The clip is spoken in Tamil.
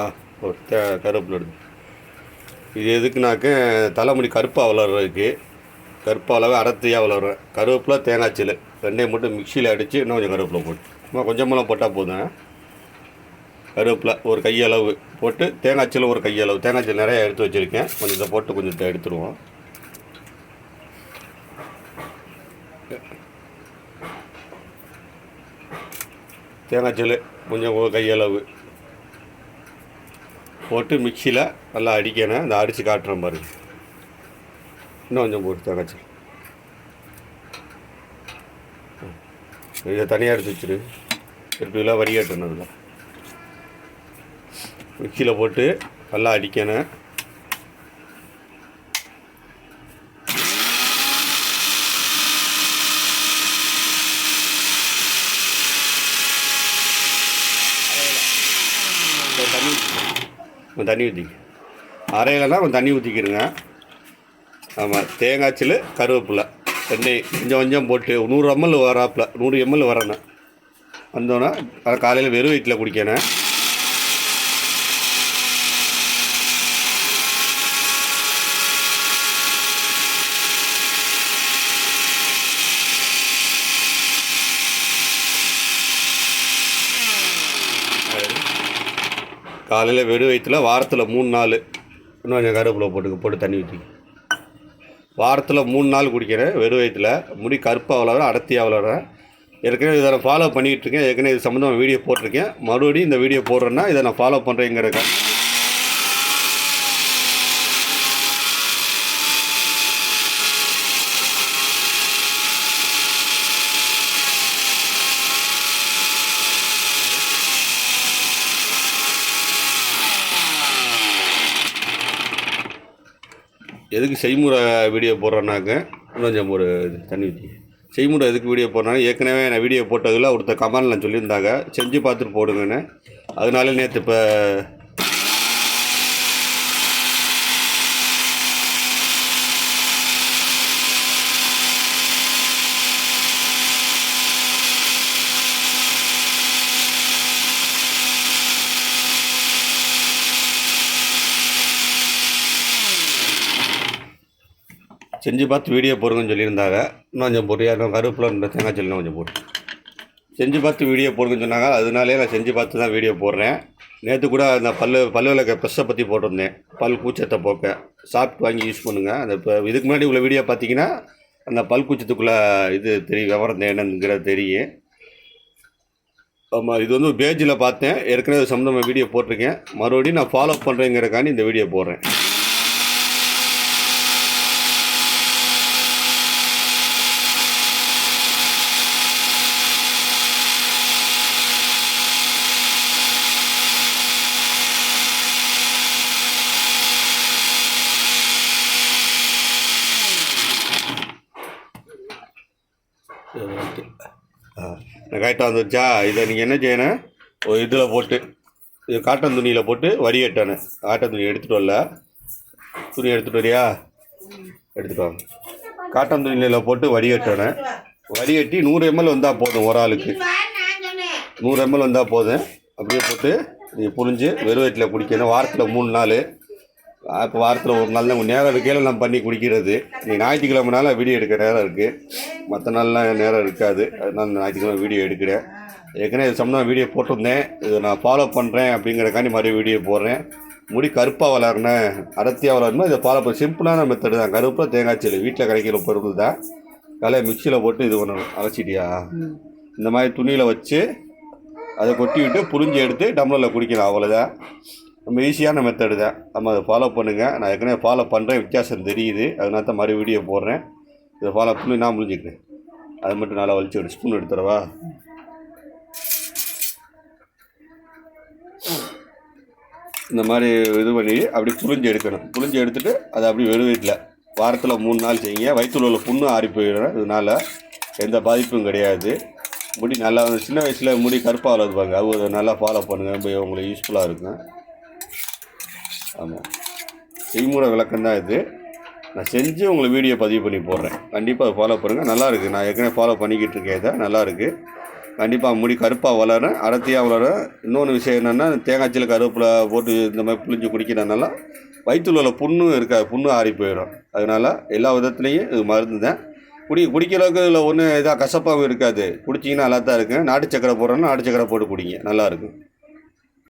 ஆ ஒரு தே கருவேப்பிலை எடுத்து இது எதுக்குனாக்க தலைமுடி கருப்பாக வளர்றதுக்கு கருப்பாக அளவு அடர்த்தியாக வளரும் கருவேப்பிலை தேங்காய்ச்சல் ரெண்டையும் மட்டும் மிக்சியில் அடித்து இன்னும் கொஞ்சம் கருவேப்பில் போட்டு சும்மா கொஞ்சமெல்லாம் போட்டால் போதும். கருவேப்பிலை ஒரு கையளவு போட்டு தேங்காய்ச்சல் ஒரு கையளவு. தேங்காய்ச்சல் நிறையா எடுத்து வச்சுருக்கேன். கொஞ்சம் இதை போட்டு கொஞ்சம் இதை எடுத்துருவோம். தேங்காய்ச்சல் கொஞ்சம் கையளவு. போட்டு மிக்சியில் நல்லா அடிக்கணும். இந்த அடித்து காட்டுறேன் பாருங்க இன்னும் கொஞ்சம் போட்டு தங்கச்சி இதை தனியாக எடுத்து வச்சிரு. திருப்பிலாம் வடிகட்டணும் இதில். மிக்சியில் போட்டு நல்லா அடிக்கணும். தண்ணி கொஞ்சம் தண்ணி ஊற்றி அரையிலனா கொஞ்சம் தண்ணி ஊற்றிக்கிடுங்க ஆமாம் தேங்காய்ச்சில் கருவேப்பிலை. எண்ணெய் கொஞ்சம் கொஞ்சம் போட்டு நூறு எம்எல் வராப்பில் நூறு எம்எல் வரணும். வந்தோன்னே அதை காலையில் வெறும் வயிற்றில் குடிக்கணும். காலையில் வெடி வயிற்றுல வாரத்தில் மூணு நாள். இன்னும் கொஞ்சம் கருவேப்பிலை போட்டு போட்டு தண்ணி ஊற்றி வாரத்தில் மூணு நாள் குடிக்கிறேன் வெறும் வயிற்றில் முடி கருப்பாக வளர அடர்த்தியாக வளர. ஏற்கனவே இதை நான் ஃபாலோ பண்ணிகிட்டு இருக்கேன். ஏற்கனவே இது சம்மந்தமாக வீடியோ போட்டிருக்கேன். மறுபடியும் இந்த வீடியோ போடுறேன்னா இதை நான் ஃபாலோ பண்ணுறேங்கிறக்க எதுக்கு செய்முறை வீடியோ போடுறேன்னாக்க இன்னும் கொஞ்சம் ஒரு இது தண்ணி ஊற்றி செய்முறை எதுக்கு வீடியோ போடுறாங்க? ஏற்கனவே நான் வீடியோ போட்டதில் ஒருத்தர் கமெண்டில் சொல்லியிருந்தாங்க. செஞ்சு பார்த்துட்டு போடுங்கன்னு. அதனால நேற்று இப்போ செஞ்சு பார்த்து வீடியோ போடுங்கன்னு சொல்லியிருந்தாங்க. இன்னும் கொஞ்சம் பொரியா இன்னும் கருப்பில் இந்த தேங்காய் சொல்லணும் கொஞ்சம் போட்டு செஞ்சு பார்த்து வீடியோ போடுங்கன்னு சொன்னாங்க. அதனாலே நான் செஞ்சு பார்த்து தான் வீடியோ போடுறேன். நேற்று கூட அந்த பல்லு பல்லு ப்ரெஷ்ஷை பற்றி போட்டிருந்தேன். பல் கூச்சத்தை போக்க. சாப்பிட்டு வாங்கி யூஸ் பண்ணுங்கள் அந்த இப்போ இதுக்கு முன்னாடி உள்ள வீடியோ பார்த்தீங்கன்னா அந்த பல் கூச்சத்துக்குள்ளே இது தெரியும் விவரம் என்னங்கிறது தெரியும். ஆமாம் இது வந்து பேஜில் பார்த்தேன். ஏற்கனவே சம்மந்தமாக வீடியோ போட்டிருக்கேன். மறுபடியும் நான் ஃபாலோ பண்ணுறேங்கிறக்காண்டி இந்த வீடியோ போடுறேன். கரெக்டாக வந்துருச்சா? இதை நீங்கள் என்ன செய்யணும் ஒரு இதில் போட்டு இது காட்டன் துணியில் போட்டு வடிகட்டணும் காட்டன் துணி எடுத்துகிட்டு வரல. துணி எடுத்துகிட்டு வரியா? எடுத்துகிட்டு வாங்க. காட்டன் துணியில் போட்டு வடிகட்டணும் வடிகட்டி நூறு எம்எல் வந்தால் போதும் ஒரு ஆளுக்கு. நூறு எம்எல் வந்தால் போதும். அப்படியே போட்டு நீங்கள் புரிஞ்சு வெறும் வயிற்றில் குடிக்கணும். வாரத்தில் மூணு நாள். இப்போ வாரத்தில் ஒரு நாள் தான் நேரம் இருக்கையில் நான் பண்ணி குடிக்கிறது. நீ ஞாயிற்றுக்கிழமைனால வீடியோ எடுக்க நேரம் இருக்குது மற்ற நாள்லாம் நேரம் இருக்காது. அதனால ஞாயிற்றுக்கிழமை வீடியோ எடுக்கிறேன். ஏற்கனவே இது சம்மந்தமாக வீடியோ போட்டிருந்தேன். இதை நான் ஃபாலோ பண்ணுறேன் அப்படிங்கிறக்காண்டி மறுபடியும் வீடியோ போடுறேன். முடி கருப்பாக வளரணும் அடர்த்தியாக வளரணும் இதை ஃபாலோ பண்ண சிம்பிளான மெத்தடு தான். கருப்பில் தேங்காய் செல்லு வீட்டில் கிடைக்கிற பொருள் தான். கலையை மிக்சியில் போட்டு இது பண்ணணும். அரைச்சிட்டியா? இந்த மாதிரி துணியில் வச்சு அதை கொட்டி விட்டு புரிஞ்சு எடுத்து டம்ளரில் குடிக்கணும். அவ்வளோதான் ரொம்ப ஈஸியான மெத்தடு தான். நம்ம அதை ஃபாலோ பண்ணுங்கள் நான் ஏற்கனவே ஃபாலோ பண்ணுறேன் வித்தியாசம் தெரியுது. அதனால தான் மறு வீடியோ போடுறேன். இதை ஃபாலோ பண்ணி நான் முடிஞ்சுக்கிறேன். அதை மட்டும் நல்லா வலிச்சு ஒரு ஸ்பூன் எடுத்துடவா? இந்த மாதிரி இது பண்ணி அப்படி புளிஞ்சு எடுக்கணும். புளிஞ்சு எடுத்துட்டு அதை அப்படி வெறும் வீட்டில் வாரத்தில் மூணு நாள் செய்யுங்க. வயிற்றுல உள்ள புண்ணு ஆறி போயிடும். இதனால் எந்த பாதிப்பும் கிடையாது. முடி நல்லா வந்து சின்ன வயசில் முடி கருப்பாக வளர்ப்பாங்க அது நல்லா ஃபாலோ பண்ணுங்கள் ரொம்ப உங்களுக்கு யூஸ்ஃபுல்லாக இருக்கும். ஆமாம் செய்முறை விளக்கம் தான் இது. நான் செஞ்சு உங்களை வீடியோ பதிவு பண்ணி போடுறேன். கண்டிப்பாக ஃபாலோ பண்ணுங்கள் நல்லாயிருக்கு நான் ஏற்கனவே ஃபாலோ பண்ணிக்கிட்டு இருக்கேன் இதை. நல்லா இருக்குது கண்டிப்பாக முடி கருப்பாக வளரேன் அடர்த்தியாக வளரேன் இன்னொன்று விஷயம் என்னென்னா தேங்காய்ச்சியில் கருவேப்பிலை போட்டு இந்த மாதிரி புளிஞ்சு குடிக்கிறதுனால வயிற்றுல உள்ள புண்ணும் இருக்காது. புண்ணு ஆறி போயிடும். அதனால் எல்லா விதத்துலேயும் இது மருந்து தான். குடி குடிக்கிறதுக்கு இதில் ஒன்றும் இதாக கசப்பாகவும் இருக்காது. குடிச்சிங்கன்னா நல்லா தான் இருக்கும். நாட்டு சக்கரை போடுறோன்னா நாட்டு சக்கரை போட்டு குடிங்க. நல்லாயிருக்கும்